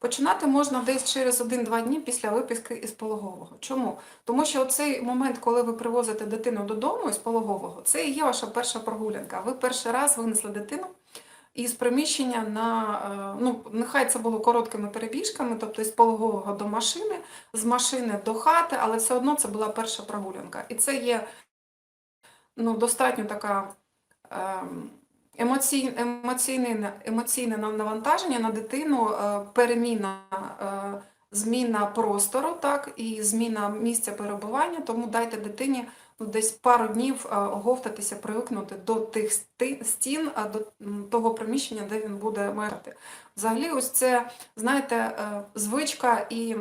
Починати можна десь через 1-2 дні після виписки із пологового. Чому? Тому що цей момент, коли ви привозите дитину додому із пологового, це і є ваша перша прогулянка. Ви перший раз винесли дитину із приміщення на е, ну, нехай це було короткими перебіжками, тобто із пологового до машини, з машини до хати, але все одно це була перша прогулянка. І це є ну, достатньо така. ем, Емоцій, емоційне, емоційне навантаження на дитину, е, переміна, е, зміна простору, так, і зміна місця перебування, тому дайте дитині ну, десь пару днів е, оговтатися, привикнути до тих стін, до того приміщення, де він буде мешкати. Взагалі, ось це, знаєте, звичка і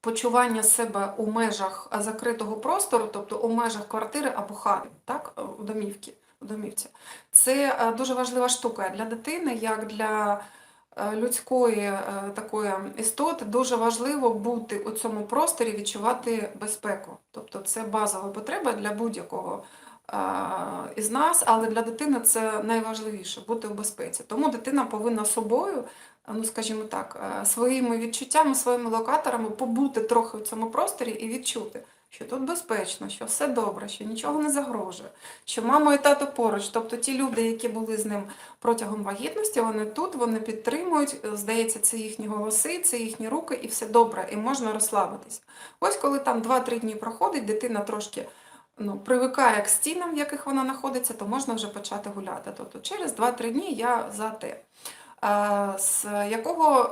почування себе у межах закритого простору, тобто у межах квартири або хати, так, у домівці. У домівці. Це е, дуже важлива штука для дитини, як для е, людської е, такої істоти. Дуже важливо бути у цьому просторі, відчувати безпеку. Тобто це базова потреба для будь-якого із нас, але для дитини це найважливіше бути в безпеці. Тому дитина повинна собою, ну скажімо так, своїми відчуттями, своїми локаторами побути трохи в цьому просторі і відчути. Що тут безпечно, що все добре, що нічого не загрожує, що мама і тато поруч. Тобто ті люди, які були з ним протягом вагітності, вони тут, вони підтримують, е, здається, це їхні голоси, це їхні руки, і все добре, і можна розслабитись. Ось коли там 2-3 дні проходить, дитина трошки ну, привикає к стінам, в яких вона знаходиться, то можна вже почати гуляти. Тобто через 2-3 дні я за те. Е, З якого,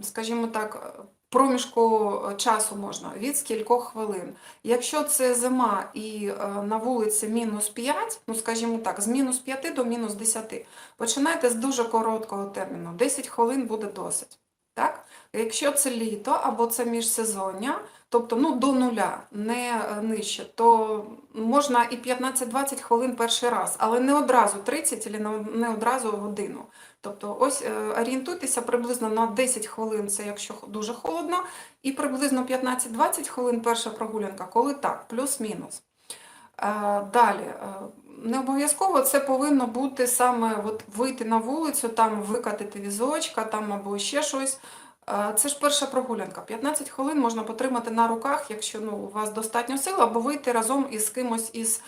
е, скажімо так, проміжку часу можна? Від скількох хвилин. Якщо це зима і е, на вулиці мінус 5, ну скажімо так, з мінус 5 до мінус 10, починайте з дуже короткого терміну, 10 хвилин буде досить. Так? Якщо це літо або це міжсезоння, тобто ну, до нуля, не е, нижче, то можна і 15-20 хвилин перший раз, але не одразу 30 або не- одразу годину. Тобто ось е, орієнтуйтеся приблизно на 10 хвилин, це якщо дуже холодно, і приблизно 15-20 хвилин перша прогулянка, коли так, плюс-мінус. Е, Далі, е, не обов'язково це повинно бути саме от вийти на вулицю, там викатити візочка, там або ще щось. Е, Це ж перша прогулянка. 15 хвилин можна потримати на руках, якщо ну, у вас достатньо сил, або вийти разом із кимось із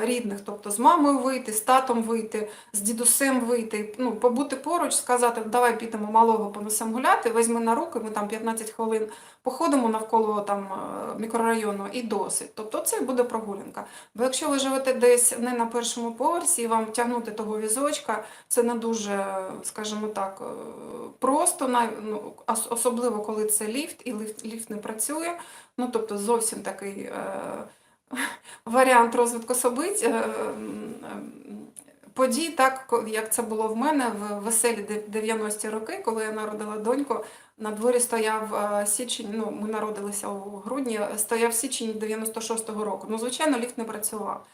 рідних, тобто з мамою вийти, з татом вийти, з дідусем вийти, ну, побути поруч, сказати, давай підемо малого понесемо гуляти, візьми на руки, ми там 15 хвилин походимо навколо там е, мікрорайону і досить. Тобто це буде прогулянка. Бо якщо ви живете десь не на першому поверсі, і вам тягнути того візочка, це не дуже, скажімо так, е, просто, ну, особливо коли це ліфт, і ліфт, ліфт не працює. Ну, тобто зовсім такий е, варіант розвитку собить. е, ем, Подій, так як це було в мене в веселі дев- 90-ті роки, коли я народила доньку, на дворі стояв е, січень, ну ми народилися у грудні, стояв січень 96-го року. Ну, звичайно, ліфт не працював.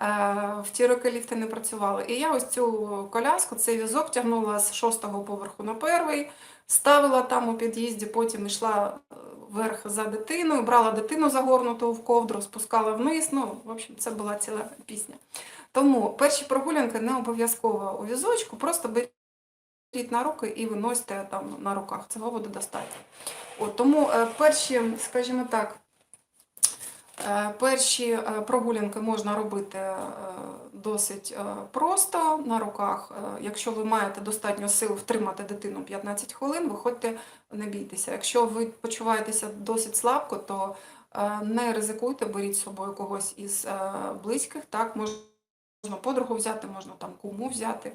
Е, В ті роки ліфти не працювали. І я ось цю коляску, цей візок тягнула з шостого поверху на перший, ставила там у під'їзді, потім йшла е, вверх за дитиною, брала дитину загорнуту в ковдру, спускала вниз. Ну, в общем, це була ціла пісня. Тому перші прогулянки не обов'язково у візочку, просто беріть на руки і виносьте там на руках. Цього буде достатньо. От, тому е, перші, скажімо так, перші е, прогулянки можна робити е, досить е, просто на руках. Е, Якщо ви маєте достатньо сил втримати дитину 15 хвилин, виходьте, не бійтеся. Якщо ви почуваєтеся досить слабко, то е, не ризикуйте, беріть з собою когось із е, близьких. Так, можна подругу взяти, можна там куму взяти,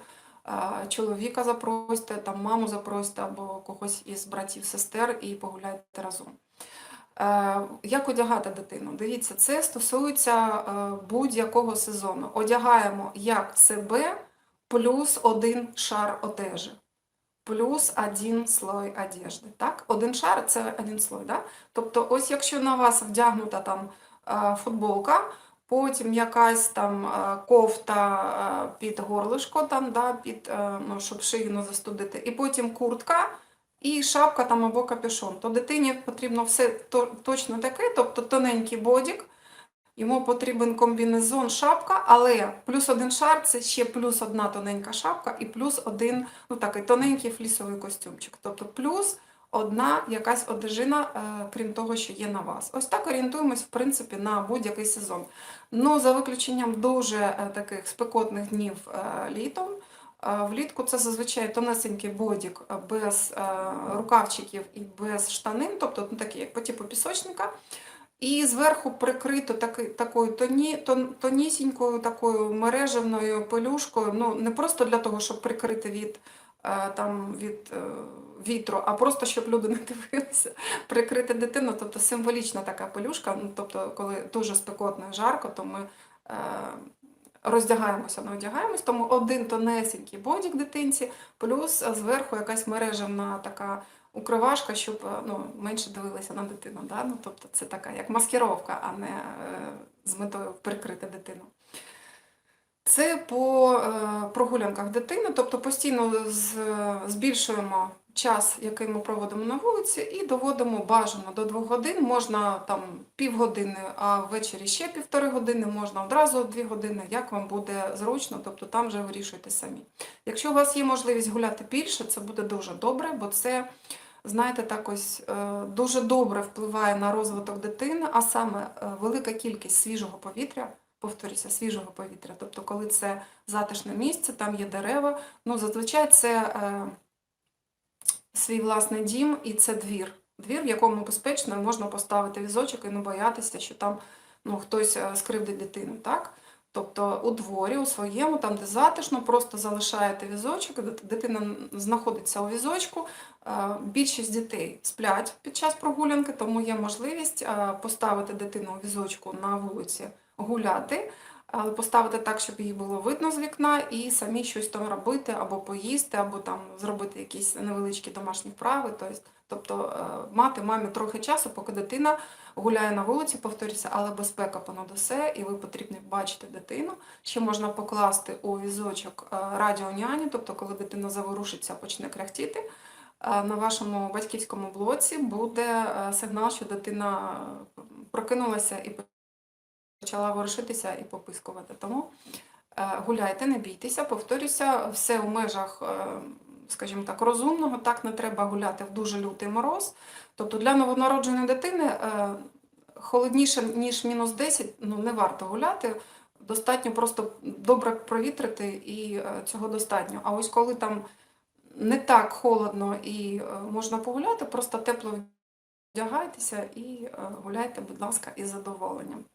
е, чоловіка запросьте, там маму запросьте або когось із братів, сестер і погуляйте разом. Е, Як одягати дитину? Дивіться, це стосується е, будь-якого сезону. Одягаємо як себе плюс один шар одежі. Плюс один слой одежди. Так? Один шар це один слой. Да? Тобто, ось якщо на вас вдягнута там е, футболка, потім якась там кофта під горлишко, там, да, під, ну, щоб шию застудити, і потім куртка, і шапка там або капюшон, то дитині потрібно все точно таке, тобто тоненький бодік, Йому потрібен комбінезон, шапка, але плюс один шар це ще плюс одна тоненька шапка і плюс один ну такий тоненький флісовий костюмчик. Тобто плюс одна якась одежина, е, крім того, що є на вас. Ось так орієнтуємось, в принципі, на будь-який сезон. Ну, за виключенням дуже е, таких спекотних днів е, літом. Влітку це зазвичай тонесенький бодік без е, рукавчиків і без штанин, тобто ну, такі, як по типу пісочника. І зверху прикрито таки, такою тоні, тон, тонісінькою такою мережевною пелюшкою. Ну, не просто для того, щоб прикрити від, е, там, від е, вітру, а просто щоб люди не дивилися, прикрити дитину. Тобто символічна така пелюшка. Ну, тобто, коли дуже спекотно і жарко, то ми роздягаємося, не одягаємось. Тому один тонесенький бодік дитинці, плюс зверху якась мережевна така укривашка, щоб е, ну, менше дивилися на дитину. Да? Ну, тобто це така як маскировка, а не е, з метою прикрити дитину. Це по е, прогулянках дитини, тобто постійно збільшуємо час, який ми проводимо на вулиці, і доводимо бажано до двох годин. Можна там півгодини, а ввечері ще півтори години, можна одразу дві години, як вам буде зручно, тобто там вже вирішуйте самі. Якщо у вас є можливість гуляти більше, це буде дуже добре, бо це, знаєте, так ось е, дуже добре впливає на розвиток дитини, а саме е, велика кількість свіжого повітря. Повторюся, свіжого повітря. Тобто, коли це затишне місце, там є дерева. Ну, зазвичай це е, свій власний дім і це двір. Двір, в якому безпечно можна поставити візочок і не боятися, що там ну, хтось е, скривдить дитину. Так? Тобто у дворі, у своєму, там, де затишно, просто залишаєте візочок, дитина знаходиться у візочку. Е, Більшість дітей сплять під час прогулянки, тому є можливість е, поставити дитину у візочку на вулиці гуляти, але поставити так, щоб її було видно з вікна, і самі щось там робити, або поїсти, або там зробити якісь невеличкі домашні вправи. Тобто, тобто е, мати мамі трохи часу, поки дитина гуляє на вулиці, повторюся, але безпека понад усе, і ви потрібно бачити дитину. Ще можна покласти у візочок е, радіоняні, тобто коли дитина заворушиться, почне кряхтіти. е, На вашому батьківському блоці буде сигнал, що дитина прокинулася і почала ворушитися і попискувати. Тому е, гуляйте, не бійтеся, повторюся, все у межах, е, скажімо так, розумного. Так не треба гуляти в дуже лютий мороз. Тобто для новонародженої дитини е, холодніше, ніж мінус 10, ну не варто гуляти. Достатньо просто добре провітрити і цього достатньо. А ось коли там не так холодно і можна погуляти, просто тепло вдягайтеся і гуляйте, будь ласка, із задоволенням.